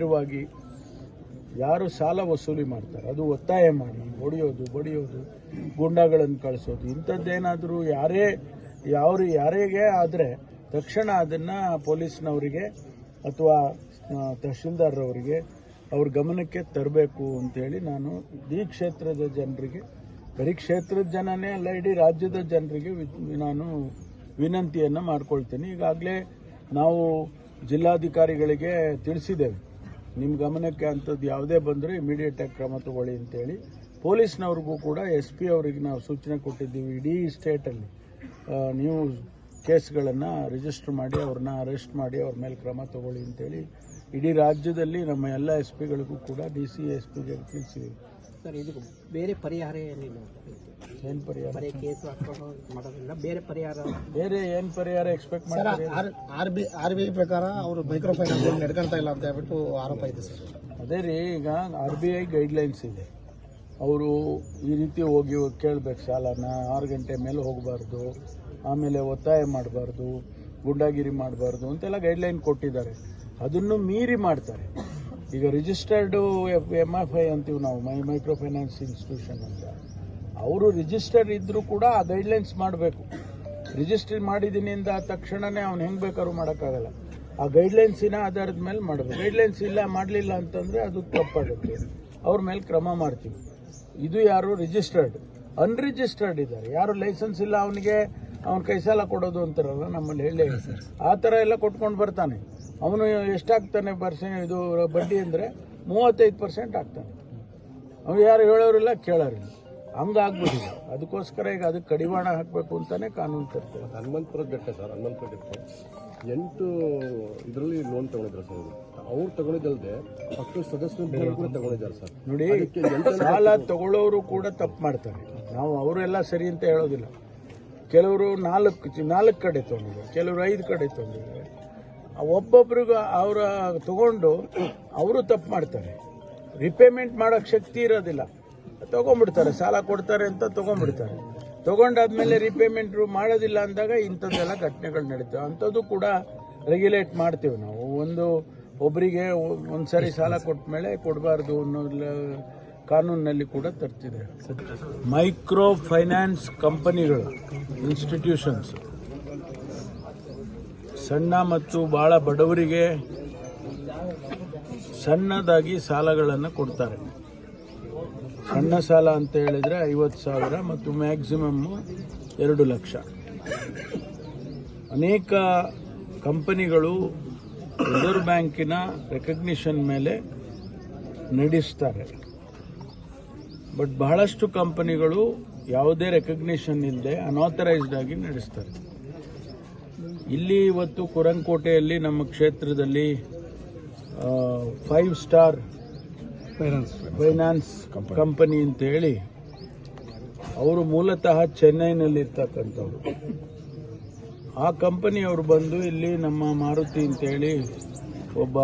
ನೇರವಾಗಿ ಯಾರು ಸಾಲ ವಸೂಲಿ ಮಾಡ್ತಾರೆ? ಅದು ಒತ್ತಾಯ ಮಾಡಿ ಹೊಡೆಯೋದು ಬಡಿಯೋದು, ಗುಂಡಾಗಳನ್ನು ಕಳಿಸೋದು, ಇಂಥದ್ದೇನಾದರೂ ಯಾರೇ ಯಾರು ಯಾರಿಗೆ ಆದರೆ ತಕ್ಷಣ ಅದನ್ನು ಪೊಲೀಸ್ನವರಿಗೆ ಅಥವಾ ತಹಶೀಲ್ದಾರ್ರವರಿಗೆ ಅವ್ರ ಗಮನಕ್ಕೆ ತರಬೇಕು ಅಂತೇಳಿ ನಾನು ಈ ಕ್ಷೇತ್ರದ ಜನರಿಗೆ, ಬರೀ ಕ್ಷೇತ್ರದ ಜನನೇ ಅಲ್ಲ, ಇಡೀ ರಾಜ್ಯದ ಜನರಿಗೆ ನಾನು ವಿನಂತಿಯನ್ನು ಮಾಡ್ಕೊಳ್ತೀನಿ. ಈಗಾಗಲೇ ನಾವು ಜಿಲ್ಲಾಧಿಕಾರಿಗಳಿಗೆ ತಿಳಿಸಿದ್ದೇವೆ. ನಿಮ್ಮ ಗಮನಕ್ಕೆ ಅಂಥದ್ದು ಯಾವುದೇ ಬಂದರೂ ಇಮಿಡಿಯೇಟಾಗಿ ಕ್ರಮ ತಗೊಳ್ಳಿ ಅಂತೇಳಿ. ಪೊಲೀಸ್ನವ್ರಿಗೂ ಕೂಡ ಎಸ್ ಪಿ ಅವರಿಗೆ ನಾವು ಸೂಚನೆ ಕೊಟ್ಟಿದ್ದೀವಿ ಇಡೀ ಸ್ಟೇಟಲ್ಲಿ ನೀವು ಕೇಸ್ಗಳನ್ನು ರಿಜಿಸ್ಟರ್ ಮಾಡಿ, ಅವ್ರನ್ನ ಅರೆಸ್ಟ್ ಮಾಡಿ, ಅವ್ರ ಮೇಲೆ ಕ್ರಮ ತಗೊಳ್ಳಿ ಅಂತೇಳಿ. ಇಡೀ ರಾಜ್ಯದಲ್ಲಿ ನಮ್ಮ ಎಲ್ಲ ಎಸ್ ಪಿಗಳಿಗೂ ಕೂಡ ಡಿ ಸಿ ಎಸ್ ಪಿಗೆ ತಿಳಿಸಿದ್ದೀವಿ ಸರ್ ಇದು ಬೇರೆ ಪರಿಹಾರ ಏನಿಲ್ಲ ಏನು ಪರಿಹಾರ? ಬರೀ ಕೇಸ್ ಹಾಕೊಂಡು ಮಾಡೋದ್ರಿಂದ ಬೇರೆ ಪರಿಹಾರ. ಬೇರೆ ಏನು ಪರಿಹಾರ ಎಕ್ಸ್ಪೆಕ್ಟ್ ಮಾಡ್ತಾರೆ? R B R B I ಪ್ರಕಾರ ಅವರು ಮೈಕ್ರೋ ಫೈನಾನ್ಸ್ ನಡ್ಕೊಳ್ತಾ ಇಲ್ಲ ಅಂತ ಹೇಳ್ಬಿಟ್ಟು ಆರೋಪ ಇದೆ ಸರ್. ಅದೇ ರೀ ಈಗ ಆರ್ ಬಿ ಐ ಗೈಡ್ಲೈನ್ಸ್ ಇದೆ. ಅವರು ಈ ರೀತಿ ಹೋಗಿ ಕೇಳಬೇಕು ಸಾಲನ ಆರು ಗಂಟೆ ಮೇಲೆ ಹೋಗಬಾರ್ದು ಆಮೇಲೆ ಒತ್ತಾಯ ಮಾಡಬಾರ್ದು ಗುಂಡಾಗಿರಿ ಮಾಡಬಾರ್ದು ಅಂತೆಲ್ಲ ಗೈಡ್ಲೈನ್ ಕೊಟ್ಟಿದ್ದಾರೆ. ಅದನ್ನು ಮೀರಿ ಮಾಡ್ತಾರೆ. ಈಗ registered F M F I ಅಂತೀವಿ ನಾವು ಮೈ ಮೈಕ್ರೋ ಫೈನಾನ್ಸ್ ಇನ್ಸ್ಟಿಟ್ಯೂಷನ್ ಅಂತ. ಅವರು ರಿಜಿಸ್ಟರ್ ಇದ್ದರೂ ಕೂಡ ಆ ಗೈಡ್ಲೈನ್ಸ್ ಮಾಡಬೇಕು. ರಿಜಿಸ್ಟರ್ ಮಾಡಿದ್ದೀನಿ ಅಂದ ತಕ್ಷಣನೇ ಅವ್ನು ಹೆಂಗೆ ಬೇಕಾದ್ರೂ ಮಾಡೋಕ್ಕಾಗಲ್ಲ. ಆ ಗೈಡ್ಲೈನ್ಸಿನ ಆಧಾರದ ಮೇಲೆ ಮಾಡಬೇಕು. ಗೈಡ್ಲೈನ್ಸ್ ಇಲ್ಲ ಮಾಡಲಿಲ್ಲ ಅಂತಂದರೆ ಅದು ತಪ್ಪಾಗುತ್ತೆ. ಅವ್ರ ಮೇಲೆ ಕ್ರಮ ಮಾಡ್ತೀವಿ. ಇದು ಯಾರು ರಿಜಿಸ್ಟರ್ಡ್ ಅನ್ರಿಜಿಸ್ಟರ್ಡ್ ಇದ್ದಾರೆ. ಯಾರು ಲೈಸೆನ್ಸ್ ಇಲ್ಲ ಅವನಿಗೆ ಅವ್ನು ಕೈ ಸಾಲ ಕೊಡೋದು ಅಂತಾರಲ್ಲ ನಮ್ಮಲ್ಲಿ ಹೇಳಿ. ಆ ಥರ ಎಲ್ಲ ಕೊಟ್ಕೊಂಡು ಬರ್ತಾನೆ. ಅವನು ಎಷ್ಟಾಗ್ತಾನೆ ಪರ್ಸೆಂಟ್ ಇದು ಬಡ್ಡಿ ಅಂದರೆ ಮೂವತ್ತೈದು ಪರ್ಸೆಂಟ್ ಆಗ್ತಾನೆ. ಅವ್ನು ಯಾರು ಹೇಳೋರಿಲ್ಲ ಕೇಳೋರಿಲ್ಲ. ಹಂಗಾಗ್ಬಿಟ್ಟಿದೆ. ಅದಕ್ಕೋಸ್ಕರ ಈಗ ಅದಕ್ಕೆ ಕಡಿವಾಣ ಹಾಕಬೇಕು ಅಂತಾನೆ ಕಾನೂನು ತರ್ತಾರೆ. ಹನುಮಂತಪುರ ಬೆಟ್ಟ ಸರ್ ಹನುಮಂತಪುರ ಬೆಟ್ಟ. ಎಂಟು ಇದರಲ್ಲಿ ಲೋನ್ ತಗೊಂಡಿದ್ರು ಸರ್ ಅವರು. ತಗೊಂಡಿದ್ದಲ್ಲದೆ ಪಕ್ಷದ ಸದಸ್ಯರು ಕೂಡ ತಗೊಂಡಿದ್ದಾರೆ ಸರ್. ನೋಡಿ ಸಾಲ ತಗೊಳ್ಳೋರು ಕೂಡ ತಪ್ಪು ಮಾಡ್ತಾರೆ. ನಾವು ಅವರೆಲ್ಲ ಸರಿ ಅಂತ ಹೇಳೋದಿಲ್ಲ. ಕೆಲವರು ನಾಲ್ಕು ನಾಲ್ಕು ಕಡೆ ತೊಗೊಂಡಿದ್ದಾರೆ. ಕೆಲವರು ಐದು ಕಡೆ ತೊಗೊಂಡಿದ್ದಾರೆ. ಒಬ್ಬೊಬ್ರಿಗೂ ಅವರ ತಗೊಂಡು ಅವರು ತಪ್ಪು ಮಾಡ್ತಾರೆ. ರಿಪೇಮೆಂಟ್ ಮಾಡೋಕ್ಕೆ ಶಕ್ತಿ ಇರೋದಿಲ್ಲ. ತಗೊಂಡ್ಬಿಡ್ತಾರೆ, ಸಾಲ ಕೊಡ್ತಾರೆ ಅಂತ ತಗೊಂಡ್ಬಿಡ್ತಾರೆ. ತಗೊಂಡಾದ್ಮೇಲೆ ರಿಪೇಮೆಂಟ್ ಮಾಡೋದಿಲ್ಲ ಅಂದಾಗ ಇಂಥದ್ದೆಲ್ಲ ಘಟನೆಗಳು ನಡೀತವೆ. ಅಂಥದ್ದು ಕೂಡ ರೆಗ್ಯುಲೇಟ್ ಮಾಡ್ತೀವಿ ನಾವು. ಒಂದು ಒಬ್ಬರಿಗೆ ಒಂದ್ಸರಿ ಸಾಲ ಕೊಟ್ಟ ಮೇಲೆ ಕೊಡಬಾರ್ದು ಅನ್ನೋ ಕಾನೂನಿನಲ್ಲಿ ಕೂಡ ತರ್ತಿದೆ. ಮೈಕ್ರೋ ಫೈನಾನ್ಸ್ ಕಂಪನಿಗಳು ಇನ್ಸ್ಟಿಟ್ಯೂಷನ್ಸ್ ಸಣ್ಣ ಮತ್ತು ಬಹಳ ಬಡವರಿಗೆ ಸಣ್ಣದಾಗಿ ಸಾಲಗಳನ್ನು ಕೊಡ್ತಾರೆ. ಸಣ್ಣ ಸಾಲ ಅಂತ ಹೇಳಿದರೆ ಐವತ್ತು ಸಾವಿರ ಮತ್ತು ಮ್ಯಾಕ್ಸಿಮಮ್ಮು ಎರಡು ಲಕ್ಷ. ಅನೇಕ ಕಂಪನಿಗಳು ರಿಸರ್ವ್ ಬ್ಯಾಂಕಿನ ರೆಕಗ್ನಿಷನ್ ಮೇಲೆ ನಡೆಸ್ತಾರೆ. ಬಟ್ ಬಹಳಷ್ಟು ಕಂಪನಿಗಳು ಯಾವುದೇ ರೆಕಗ್ನಿಷನ್ ಇಲ್ಲದೆ ಅನಾಥರೈಸ್ಡ್ ಆಗಿ ನಡೆಸ್ತಾರೆ. ಇಲ್ಲಿ ಇವತ್ತು ಕುರಂಕೋಟೆಯಲ್ಲಿ ನಮ್ಮ ಕ್ಷೇತ್ರದಲ್ಲಿ five star finance finance company ಅಂತ ಹೇಳಿ ಅವರು ಮೂಲತಃ ಚೆನ್ನೈನಲ್ಲಿ ಇರ್ತಕ್ಕಂಥವ್ರು ಆ ಕಂಪನಿಯವರು ಬಂದು ಇಲ್ಲಿ ನಮ್ಮ ಮಾರುತಿ ಅಂತೇಳಿ ಒಬ್ಬ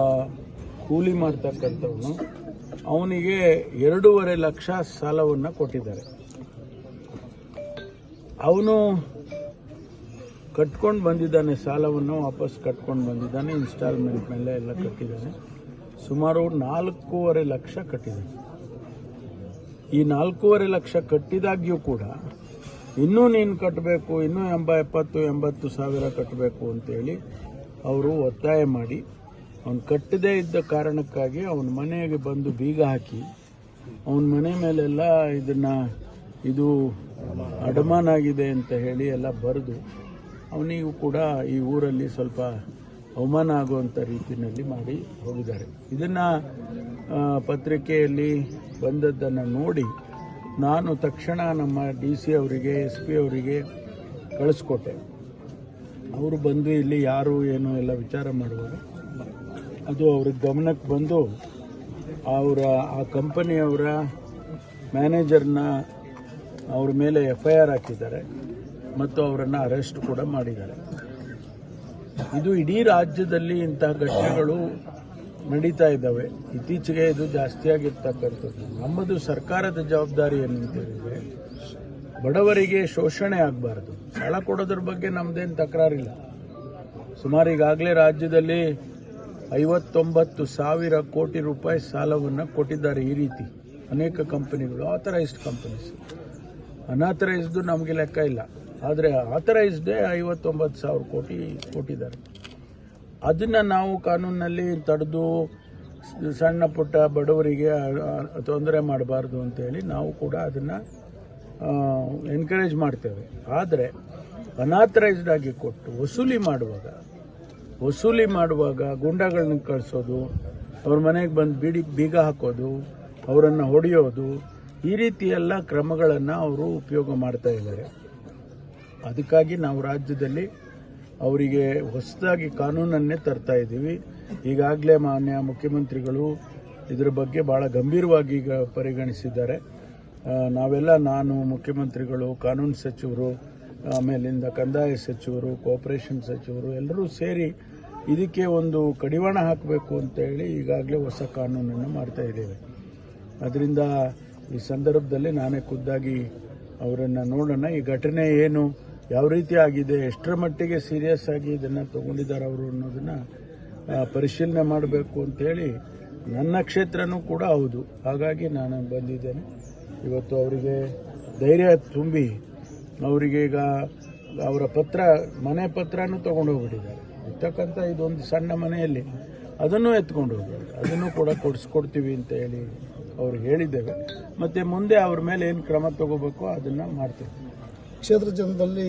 ಕೂಲಿ ಮಾಡ್ತಕ್ಕಂಥವನು. ಅವನಿಗೆ ಎರಡೂವರೆ ಲಕ್ಷ ಸಾಲವನ್ನು ಕೊಟ್ಟಿದ್ದಾರೆ. ಅವನು ಕಟ್ಕೊಂಡು ಬಂದಿದ್ದಾನೆ ಸಾಲವನ್ನು ವಾಪಸ್ ಕಟ್ಕೊಂಡು ಬಂದಿದ್ದಾನೆ ಇನ್ಸ್ಟಾಲ್ಮೆಂಟ್ ಮೇಲೆ ಎಲ್ಲ ಕಟ್ಟಿದ್ದಾನೆ. ಸುಮಾರು ನಾಲ್ಕೂವರೆ ಲಕ್ಷ ಕಟ್ಟಿದ್ದಾನೆ. ಈ ನಾಲ್ಕೂವರೆ ಲಕ್ಷ ಕಟ್ಟಿದಾಗ್ಯೂ ಕೂಡ ಇನ್ನೂ ನೀನು ಕಟ್ಟಬೇಕು ಇನ್ನೂ ಎಂಬ ಎಪ್ಪತ್ತು, ಎಂಬತ್ತು ಸಾವಿರ ಕಟ್ಟಬೇಕು ಅಂತೇಳಿ ಅವರು ಒತ್ತಾಯ ಮಾಡಿ, ಅವನು ಕಟ್ಟದೇ ಇದ್ದ ಕಾರಣಕ್ಕಾಗಿ ಅವನ ಮನೆಗೆ ಬಂದು ಬೀಗ ಹಾಕಿ, ಅವನ ಮನೆ ಮೇಲೆಲ್ಲ ಇದನ್ನು, ಇದು ಅಡಮಾನ ಆಗಿದೆ ಅಂತ ಹೇಳಿ ಎಲ್ಲ ಬರೆದು ಅವನಿಗೂ ಕೂಡ ಈ ಊರಲ್ಲಿ ಸ್ವಲ್ಪ ಅವಮಾನ ಆಗುವಂಥ ರೀತಿಯಲ್ಲಿ ಮಾಡಿ ಹೋಗಿದ್ದಾರೆ. ಇದನ್ನು ಪತ್ರಿಕೆಯಲ್ಲಿ ಬಂದದ್ದನ್ನು ನೋಡಿ ನಾನು ತಕ್ಷಣ ನಮ್ಮ ಡಿ ಸಿ ಅವರಿಗೆ, ಎಸ್ ಪಿ ಅವರಿಗೆ ಕಳಿಸ್ಕೊಟ್ಟೆ. ಅವರು ಬಂದು ಇಲ್ಲಿ ಯಾರು ಏನು ಎಲ್ಲ ವಿಚಾರ ಮಾಡುವಾಗ ಅದು ಅವ್ರ ಗಮನಕ್ಕೆ ಬಂದು ಅವರ, ಆ ಕಂಪನಿಯವರ ಮ್ಯಾನೇಜರ್ನ ಅವ್ರ ಮೇಲೆ ಎಫ್ ಐ ಆರ್ ಹಾಕಿದ್ದಾರೆ. ಮತ್ತು ಅವರನ್ನು ಅರೆಸ್ಟ್ ಕೂಡ ಮಾಡಿದ್ದಾರೆ. ಇದು ಇಡೀ ರಾಜ್ಯದಲ್ಲಿ ಇಂತಹ ಘಟನೆಗಳು ನಡೀತಾ ಇದ್ದಾವೆ. ಇತ್ತೀಚೆಗೆ ಇದು ಜಾಸ್ತಿಯಾಗಿರ್ತಕ್ಕಂಥದ್ದು ನಮ್ಮದು ಸರ್ಕಾರದ ಜವಾಬ್ದಾರಿ ಏನಂತೇಳಿದರೆ ಬಡವರಿಗೆ ಶೋಷಣೆ ಆಗಬಾರ್ದು. ಸಾಲ ಕೊಡೋದ್ರ ಬಗ್ಗೆ ನಮ್ಮದೇನು ತಕರಾರಿಲ್ಲ. ಸುಮಾರು ಈಗಾಗಲೇ ರಾಜ್ಯದಲ್ಲಿ ಐವತ್ತೊಂಬತ್ತು ಸಾವಿರ ಕೋಟಿ ರೂಪಾಯಿ ಸಾಲವನ್ನು ಕೊಟ್ಟಿದ್ದಾರೆ ಈ ರೀತಿ. ಅನೇಕ ಕಂಪನಿಗಳು ಆಥರೈಸ್ಡ್ ಕಂಪನೀಸ್ ಅನಾಥರೈಸ್ದು ನಮಗೆ ಲೆಕ್ಕ ಇಲ್ಲ. ಆದರೆ ಆಥರೈಸ್ಡೇ ಐವತ್ತೊಂಬತ್ತು ಸಾವಿರ ಕೋಟಿ ಕೊಟ್ಟಿದ್ದಾರೆ. ಅದನ್ನು ನಾವು ಕಾನೂನಿನಲ್ಲಿ ತಡೆದು ಸಣ್ಣ ಪುಟ್ಟ ಬಡವರಿಗೆ ತೊಂದರೆ ಮಾಡಬಾರ್ದು ಅಂತೇಳಿ ನಾವು ಕೂಡ ಅದನ್ನು ಎನ್ಕರೇಜ್ ಮಾಡ್ತೇವೆ. ಆದರೆ ಅನಾಥರೈಸ್ಡ್ ಆಗಿ ಕೊಟ್ಟು ವಸೂಲಿ ಮಾಡುವಾಗ ವಸೂಲಿ ಮಾಡುವಾಗ ಗುಂಡಗಳನ್ನ ಕಳಿಸೋದು, ಅವ್ರ ಮನೆಗೆ ಬಂದು ಬೀಡಿ, ಬೀಗ ಹಾಕೋದು, ಅವರನ್ನು ಹೊಡೆಯೋದು, ಈ ರೀತಿಯೆಲ್ಲ ಕ್ರಮಗಳನ್ನು ಅವರು ಉಪಯೋಗ ಮಾಡ್ತಾ ಇದ್ದಾರೆ. ಅದಕ್ಕಾಗಿ ನಾವು ರಾಜ್ಯದಲ್ಲಿ ಅವರಿಗೆ ಹೊಸದಾಗಿ ಕಾನೂನನ್ನೇ ತರ್ತಾ ಇದ್ದೀವಿ. ಈಗಾಗಲೇ ಮಾನ್ಯ ಮುಖ್ಯಮಂತ್ರಿಗಳು ಇದರ ಬಗ್ಗೆ ಭಾಳ ಗಂಭೀರವಾಗಿ ಈಗ ಪರಿಗಣಿಸಿದ್ದಾರೆ. ನಾವೆಲ್ಲ ನಾನು, ಮುಖ್ಯಮಂತ್ರಿಗಳು, ಕಾನೂನು ಸಚಿವರು, ಆಮೇಲಿಂದ ಕಂದಾಯ ಸಚಿವರು, ಕೋಪರೇಷನ್ ಸಚಿವರು ಎಲ್ಲರೂ ಸೇರಿ ಇದಕ್ಕೆ ಒಂದು ಕಡಿವಾಣ ಹಾಕಬೇಕು ಅಂತ ಹೇಳಿ ಈಗಾಗಲೇ ಹೊಸ ಕಾನೂನನ್ನು ಮಾಡ್ತಾ ಇದ್ದೇವೆ. ಅದರಿಂದ ಈ ಸಂದರ್ಭದಲ್ಲಿ ನಾನೇ ಖುದ್ದಾಗಿ ಅವರನ್ನು ನೋಡೋಣ. ಈ ಘಟನೆ ಏನು? ಯಾವ ರೀತಿ ಆಗಿದೆ, ಎಷ್ಟರ ಮಟ್ಟಿಗೆ ಸೀರಿಯಸ್ ಆಗಿ ಇದನ್ನು ತಗೊಂಡಿದ್ದಾರೆ ಅವರು ಅನ್ನೋದನ್ನು ಪರಿಶೀಲನೆ ಮಾಡಬೇಕು ಅಂತೇಳಿ ನನ್ನ ಕ್ಷೇತ್ರನೂ ಕೂಡ ಹೌದು. ಹಾಗಾಗಿ ನಾನು ಬಂದಿದ್ದೇನೆ. ಇವತ್ತು ಅವರಿಗೆ ಧೈರ್ಯ ತುಂಬಿ ಅವರಿಗೆ ಈಗ ಅವರ ಪತ್ರ, ಮನೆ ಪತ್ರನೂ ತಗೊಂಡು ಹೋಗ್ಬಿಟ್ಟಿದ್ದಾರೆ ಇರ್ತಕ್ಕಂಥ ಇದೊಂದು ಸಣ್ಣ ಮನೆಯಲ್ಲಿ ಅದನ್ನು ಎತ್ಕೊಂಡು ಹೋಗಿದ್ದಾರೆ ಅದನ್ನು ಕೂಡ ಕೊಡಿಸ್ಕೊಡ್ತೀವಿ ಅಂತ ಹೇಳಿ ಅವ್ರಿಗೆ ಹೇಳಿದ್ದೇವೆ. ಮತ್ತು ಮುಂದೆ ಅವ್ರ ಮೇಲೆ ಏನು ಕ್ರಮ ತಗೋಬೇಕು ಅದನ್ನು ಮಾಡ್ತೀವಿ. ಕ್ಷೇತ್ರ ಜನದಲ್ಲಿ